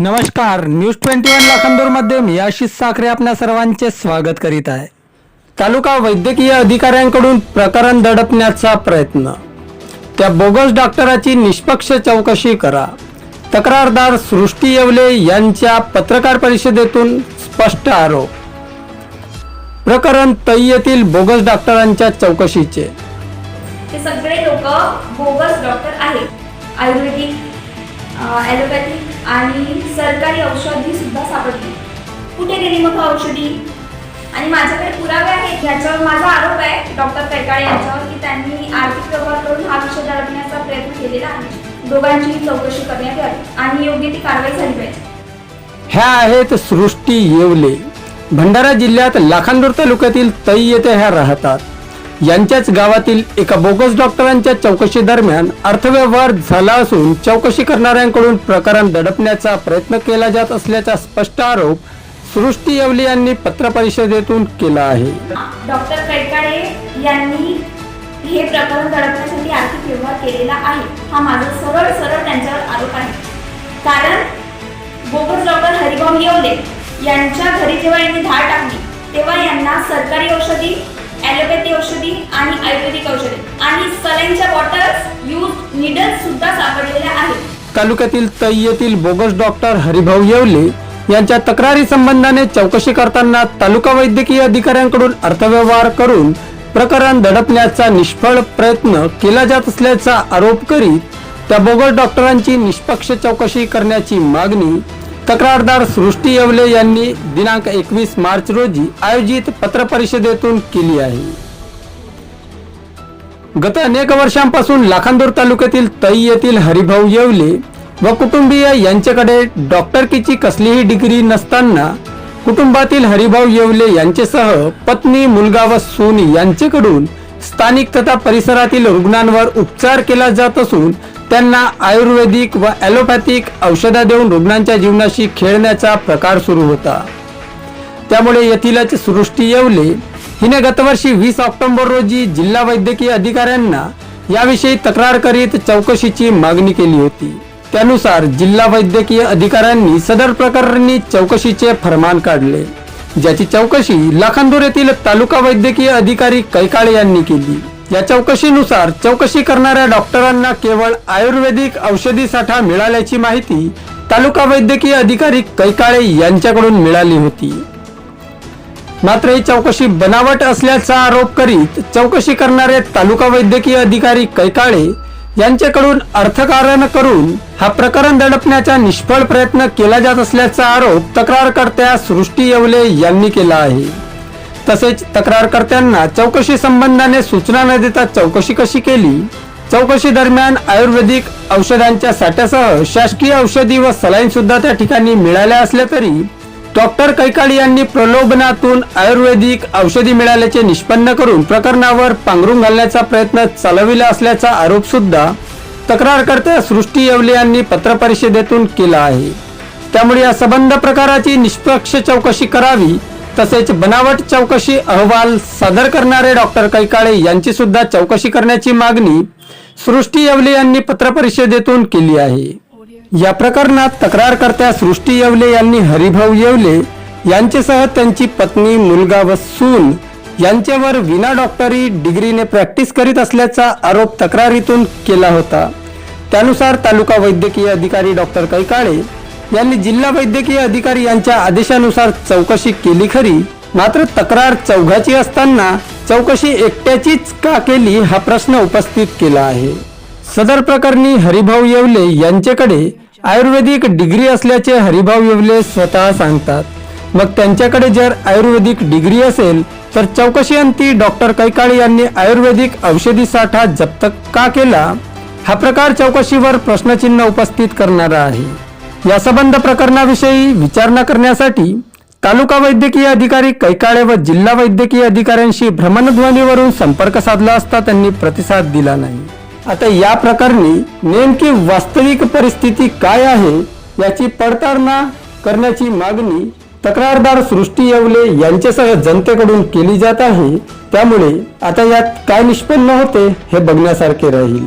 नमस्कार news twenty one लाखांदूरमध्ये मी आशिष साखरे आपल्या सर्वांचे स्वागत करीत आहे. तालुका वैद्यकीय अधिकाऱ्यांकडून प्रकरण दडपण्याचा प्रयत्न. त्या बोगस डॉक्टराची निष्पक्ष चौकशी करा. तक्रारदार सृष्टी येवले यांच्या पत्रकार परिषदेतून स्पष्ट आरोप. प्रकरण तै येथील बोगस डॉक्टरांच्या चौकशीचे. सगळे लोक बोगस डॉक्टर आहेत. आयुर्वेदिक ॲलोपॅथिक आणि सरकारी औषधी सुद्धा सापडली. कुठे गेली मग औषधी? आणि माझ्याकडे पुरावे आहेत. याच्यावर माझा आरोप आहे डॉक्टर कैकाळे यांच्यावर की त्यांनी आर्थिक व्यवहार करून हा विषय दडपण्याचा प्रयत्न केलेला आहे. दोघांचीही चौकशी करण्यात यावी आणि योग्य ती कारवाई झाली पाहिजे. ह्या आहेत सृष्टी येवले. भंडारा जिल्ह्यात लाखांदूर तालुक्यातील तई येथे ह्या राहतात. यांच्याच गावातील एका बोगस डॉक्टरांच्या चौकशी दरम्यान अर्थव्यवहार झाला असून चौकशी करणाऱ्यांकडून प्रकरण दडपण्याचा प्रयत्न केला जात असल्याचा स्पष्ट आरोप सृष्टी येवली यांनी पत्र परिषदेतून केला आहे. डॉक्टर कैकाळे यांनी हे प्रकरण दडपण्यासाठी आर्थिक व्यवहार केलेला आहे. हा माझा सरळ सरळ त्यांच्यावर आरोप आहे. कारण बोगस डॉक्टर हरिभाऊ येवले यांच्या घरी जेव्हा यांनी धाड टाकली तेव्हा यांना सरकारी औषधी ॲलोपॅथी औषधी आणि आयुर्वेदिक औषधे. आणि सलाईनच्या बॉटल्स यूज निडल्स सुद्धा सापडलेल्या आहेत. तालुक्यातील तै येथील बोगस डॉक्टर हरिभाऊ येवले यांच्या तक्रारी संबंधाने चौकशी करताना तालुका वैद्यकीय अधिकाऱ्यांकडून अर्थव्यवहार करून प्रकरण दडपण्याचा निष्फळ प्रयत्न केला जात असल्याचा आरोप करीत त्या बोगस डॉक्टरांची निष्पक्ष चौकशी करण्याची मागणी तक्रारदार सृष्टी येवले यांनी दिनांक एकवीस मार्च रोजी आयोजित पत्रपरिषदेतून केली आहे. गत अनेक वर्षांपासून लाखांदूर तालुक्यातील तई येथील हरिभाऊ येवले व कुटुंबीय यांच्याकडे डॉक्टरकीची कसलीही डिग्री नसताना कुटुंबातील हरिभाऊ येवले यांच्यासह पत्नी मुलगा व सून यांचेकडून स्थानिक तथा परिसरातील रुग्णांवर उपचार केला जात असून त्यांना आयुर्वेदिक व ॲलोपॅथिक औषधा देऊन रुग्णांच्या जीवनाशी खेळण्याचा प्रकार सुरू होता. त्यामुळे येथीलच सृष्टी येवले. हिने गतवर्षी वीस ऑक्टोबर रोजी जिल्हा वैद्यकीय अधिकाऱ्यांना याविषयी तक्रार करीत चौकशीची मागणी केली होती. त्यानुसार जिल्हा वैद्यकीय अधिकाऱ्यांनी सदर प्रकरणी चौकशीचे फरमान काढले. ज्याची चौकशी लाखांदूर येथील तालुका वैद्यकीय अधिकारी कैकाळे यांनी केली. या चौकशीनुसार चौकशी करणाऱ्या डॉक्टरांना केवळ आयुर्वेदिक औषधी साठा मिळाल्याची माहिती तालुका वैद्यकीय अधिकारी कैकाळे यांच्याकडून मिळाली होती. मात्र ही चौकशी बनावट असल्याचा आरोप करीत चौकशी करणारे तालुका वैद्यकीय अधिकारी कैकाळे यांच्याकडून अर्थकारण करून हा प्रकरण दडपण्याचा निष्फळ प्रयत्न केला जात असल्याचा आरोप तक्रारकर्त्या सृष्टी येवले यांनी केला आहे. तसेच तक्रारकर्त्यांना चौकशी संबंधाने सूचना न देता चौकशी कशी केली? चौकशी दरम्यान आयुर्वेदिक औषधांच्या साठ्यासह शासकीय औषधी व सलाईन सुद्धा त्या ठिकाणी मिळाल्या असल्या तरी डॉक्टर कैकाळी यांनी प्रलोभनातून आयुर्वेदिक औषधी मिळाल्याचे निष्पन्न करून प्रकरणावर पांघरून घालण्याचा प्रयत्न चालविला असल्याचा आरोप सुद्धा तक्रारकर्त्या सृष्टी येवले यांनी पत्रपरिषदेतून केला आहे. त्यामुळे या संबंध प्रकाराची निष्पक्ष चौकशी करावी तसेच बनावट चौकशी अहवाल सादर करणारे डॉक्टर कैकाळे यांची सुद्धा चौकशी करण्याची मागणी सृष्टी येवले यांनी पत्रपरिषदेतून केली आहे. या प्रकरणात तक्रारकर्त्या सृष्टी येवले यांनी हरिभाऊ येवले यांच्यासह त्यांची पत्नी मुलगा व सून यांच्यावर विना डॉक्टरी डिग्रीने प्रॅक्टिस करीत असल्याचा आरोप तक्रारीतून केला होता. त्यानुसार तालुका वैद्यकीय अधिकारी डॉक्टर कैकाळे यांनी जिल्हा वैद्यकीय अधिकारी यांच्या आदेशानुसार चौकशी केली खरी. मात्र तक्रार चौघाची असताना चौकशी एकट्याचीच का केली हा प्रश्न उपस्थित केला आहे. सदर प्रकरणी हरिभाऊ येवले यांच्याकडे आयुर्वेदिक डिग्री असल्याचे हरिभाऊ येवले स्वतः सांगतात. मग त्यांच्याकडे जर आयुर्वेदिक डिग्री असेल तर चौकशी अंती डॉक्टर कैकाळे यांनी आयुर्वेदिक औषधी साठा जप्त का केला? हा प्रकार चौकशीवर प्रश्नचिन्ह उपस्थित करणारा आहे. या संबंध प्रकरणाविषयी विचारणा करण्यासाठी तालुका वैद्यकीय अधिकारी कैकाळे व जिल्हा वैद्यकीय अधिकाऱ्यांशी भ्रमणध्वनीवरून संपर्क साधला असता त्यांनी प्रतिसाद दिला नाही. आता या प्रकरणी नेमकी वास्तविक परिस्थिती काय आहे याची पडताळणा करण्याची मागणी तक्रारदार सृष्टी येवले यांच्यासह जनतेकडून केली जात आहे. त्यामुळे आता यात काय निष्पन्न होते हे बघण्यासारखे राहील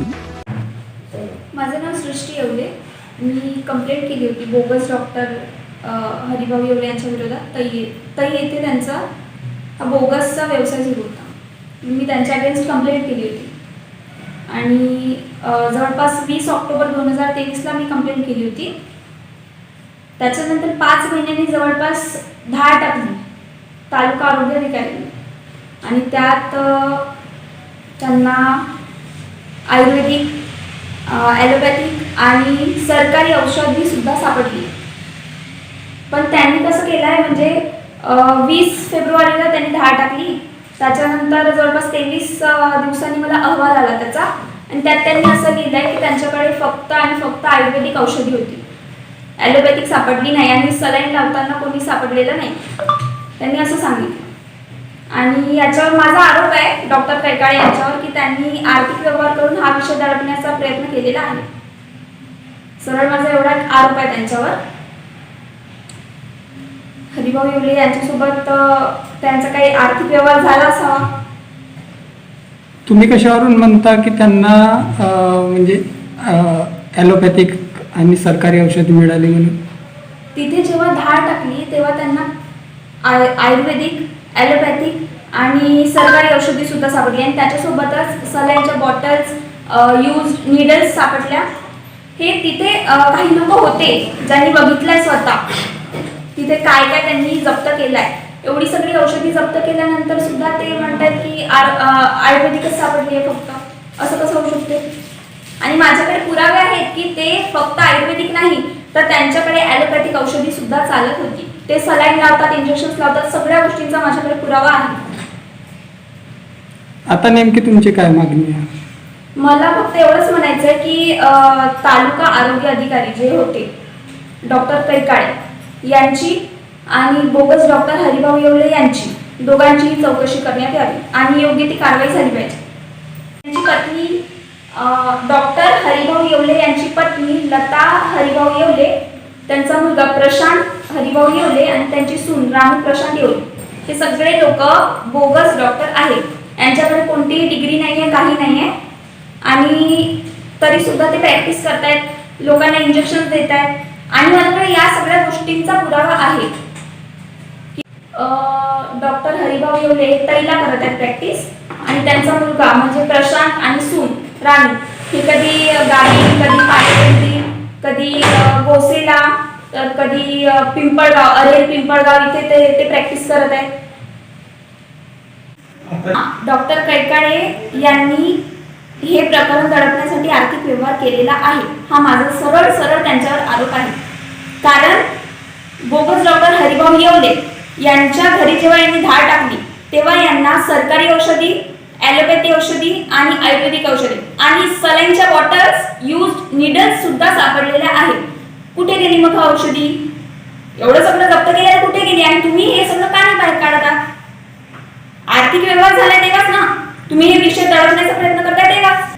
माझं नाव सृष्टी येवले मी कंप्लेंट केली होती बोगस डॉक्टर हरिभाऊ येवले यांच्या विरोधात तई तई येथे त्यांचा हा बोगसचा व्यवसाय सुरू होता. मी त्यांच्या अगेन्स्ट कंप्लेंट केली होती. आणि जवळपास वीस ऑक्टोबर दोन हजार तेवीसला मी कंप्लेंट केली होती. त्याच्यानंतर पाच महिन्यांनी जवळपास दहा टाकली तालुका आरोग्य अधिकारी. आणि त्यात त्यांना आयुर्वेदिक ॲलोपॅथिक आणि सरकारी औषधी सुद्धा सापडली. पण त्यांनी कसं केलं आहे म्हणजे वीस फेब्रुवारीला त्यांनी दहा टाकली. त्याच्यानंतर जवळपास तेवीस दिवसांनी मला अहवाल आला त्याचा. आणि त्यात त्यांनी असं लिहिलं आहे की त्यांच्याकडे फक्त आणि फक्त आयुर्वेदिक औषधी होती. ॲलोपॅथिक सापडली नाही आणि सलाईन लावताना कोणी सापडलेलं नाही. त्यांनी असं सांगितलं. आणि याच्यावर माझा आरोप आहे डॉक्टर कैकाळे यांच्यावर की त्यांनी आर्थिक व्यवहार करून हा विषय दडपण्याचा प्रयत्न केलेला आहे. सरळ माझा एवढा आरोप आहे त्यांच्यावर. हरिभाऊ येवले यांच्यासोबत त्यांचा काही आर्थिक व्यवहार झाला असावा? तुम्ही कशावरून म्हणता की त्यांना अं, म्हणजे ॲलोपॅथिक आणि सरकारी औषधी मिळाली म्हणून? तिथे जेव्हा धाड टाकली तेव्हा त्यांना आय आयुर्वेदिक ॲलोपॅथिक आणि सरकारी औषधी सुद्धा सापडली. आणि त्याच्यासोबतच सलाईनच्या बॉटल्स यूज निडल्स सापडल्या. हे तिथे काही लोक होते ज्यांनी बघितलंय स्वतः. तिथे काय काय त्यांनी जप्त केलाय. एवढी सगळी औषधी जप्त केल्यानंतर सुद्धा ते म्हणतात की आयुर्वेदिकच सापडली आहे फक्त. असं कसं होऊ शकते? आणि माझ्याकडे पुरावे आहेत की ते फक्त आयुर्वेदिक नाही तर त्यांच्याकडे ॲलोपॅथिक औषधी सुद्धा चालत होती. ते सलाईन लावतात इंजेक्शन लावतात सगळ्या गोष्टींचा माझ्याकडे पुरावा आहे. आता नेमकी तुमची काय मागणी आहे? मला फक्त एवढंच म्हणायचं आहे की तालुका आरोग्य अधिकारी जे होते डॉक्टर कैकाळे यांची आणि बोगस डॉक्टर हरिभाऊ येवले यांची दोघांचीही चौकशी करण्यात यावी आणि योग्य ती कारवाई झाली पाहिजे. त्यांची पत्नी डॉक्टर हरिभाऊ येवले यांची पत्नी लता हरिभाऊ येवले त्यांचा मुलगा प्रशांत हरिभाऊ येवले आणि त्यांची सून राम प्रशांत येवले. हे सगळे लोक बोगस डॉक्टर आहेत. यांच्याकडे कोणतीही डिग्री नाही आहे काही नाही आहे आणि तरी सुद्धा ते प्रॅक्टिस करतायत लोकांना इंजेक्शन देत आहेत आणि माझ्याकडे या सगळ्या गोष्टींचा पुरावा आहे. डॉक्टर हरिभाऊ येवले तैला करत आहेत प्रॅक्टिस आणि त्यांचा मुलगा म्हणजे प्रशांत आणि सून राणू. हे कधी गावी कधी पायथ्याशी कधी गोसेला तर कधी पिंपळगाव अरेल पिंपळगाव इथे ते ते प्रॅक्टिस करत आहेत डॉक्टर कैकाडे यांनी हे प्रकरण दडपण्यासाठी आर्थिक व्यवहार केलेला आहे. हा माझा सरळ सरळ त्यांच्यावर आरोप आहे. कारण बोगस डॉक्टर हरिभाऊ येवले यांच्या घरी जेव्हा यांनी धाड टाकली तेव्हा यांना सरकारी औषधी ॲलोपॅथी औषधी आणि आयुर्वेदिक औषधी आणि सलाईनच्या बॉटल्स यूज निडल्स सुद्धा सापडलेल्या आहेत. कुठे गेली मग औषधी? एवढं सगळं जप्त केलेलं कुठे गेली आणि तुम्ही हे सगळं का नाही बाहेर काढता? आर्थिक व्यवहार झाला तेव्हाच ना. तुम्ही हे विषय दडवण्याचा प्रयत्न करताय तेव्हाच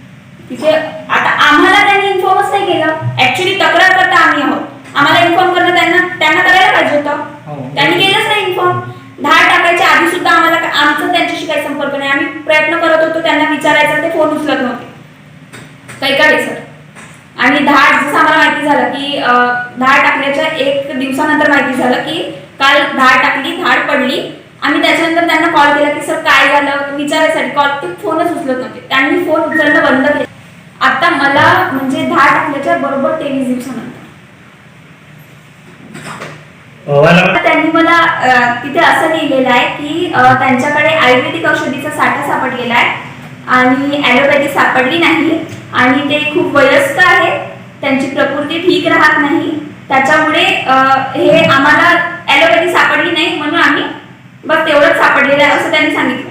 तिथे आता आम्हाला त्यांनी इन्फॉर्मच नाही केलं. ऍक्च्युली तक्रार करता आम्ही आहोत. आम्हाला इन्फॉर्म करणं त्यांना त्यांना करायला पाहिजे हो. होतं त्यांनी केलंच नाही इन्फॉर्म धाड टाकायच्या आधी सुद्धा आम्हाला आमचं त्यांच्याशी काही संपर्क नाही. आम्ही प्रयत्न करत होतो त्यांना विचारायचा ते फोन उचलत नव्हते. कैकाडे सर आणि धाड जसं आम्हाला माहिती झालं की धाड टाकल्याच्या एक दिवसानंतर माहिती झालं की काल धाड टाकली धाड पडली. आम्ही त्याच्यानंतर त्यांना कॉल केला की सर काय झालं? विचारायसाठी कॉल ते फोनच उचलत नव्हते. त्यांनी फोन उचलणं बंद केलं. आता मला म्हणजे धाड टाकल्याच्या बरोबर तेवीस दिवसानंतर त्यांनी मला तिथे असं लिहिलेलं आहे की त्यांच्याकडे आयुर्वेदिक औषधीचा साठा सापडलेला आहे आणि ॲलोपॅथी सापडली नाही आणि ते खूप वयस्क आहे त्यांची प्रकृती ठीक राहत नाही. त्याच्यामुळे हे आम्हाला ॲलोपॅथी सापडली नाही म्हणून आम्ही बस तेवढंच सापडलेलं आहे असं त्यांनी सांगितलं.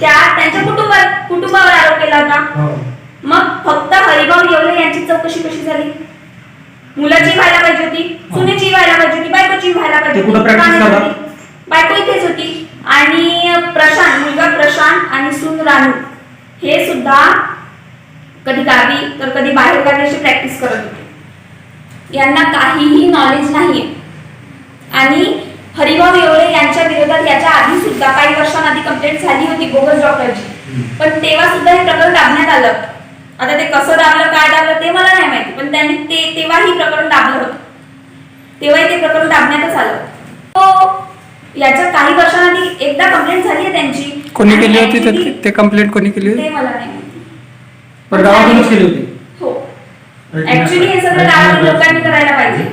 त्या त्यांच्या कुटुंबात कुटुंबावर आरोप केला होता. मग फक्त हरिभाऊ येवले यांची चौकशी कशी झाली? मुलाची व्हायला पाहिजे होती सुनेची व्हायला पाहिजे होती बायकोची व्हायला पाहिजे होती. बायको इथेच होती. आणि प्रशांत मुलगा प्रशांत आणि सून रानू हे सुद्धा कधी गावी तर कधी बाहेर गावी प्रॅक्टिस करत होते. यांना काहीही नॉलेज नाहीये. आणि हरिभाऊ येवळे यांच्या विरोधात याच्या आधी सुद्धा काही वर्षांआधी कंप्लेंट झाली होती बोगस डॉक्टरची पण तेव्हा सुद्धा हे प्रकरण दाबण्यात आलं. आता ते कसं दाबलं काय दाबलं ते मला नाही माहिती. पण त्यांनी ते तेव्हाही प्रकरण दाबलं होतं. तेव्हाही ते प्रकरण दाबण्यातच आलं. तो याच्या काही वर्षांआधी एकदा कंप्लेंट झाली आहे त्यांची. कोणी केली होती ते कंप्लेंट कोणी केली होती? ते मला नाही माहिती. पण गावातूनच केली होती. हो. ऍक्च्युली हे सगळं गावातील लोकांनी करायला पाहिजे.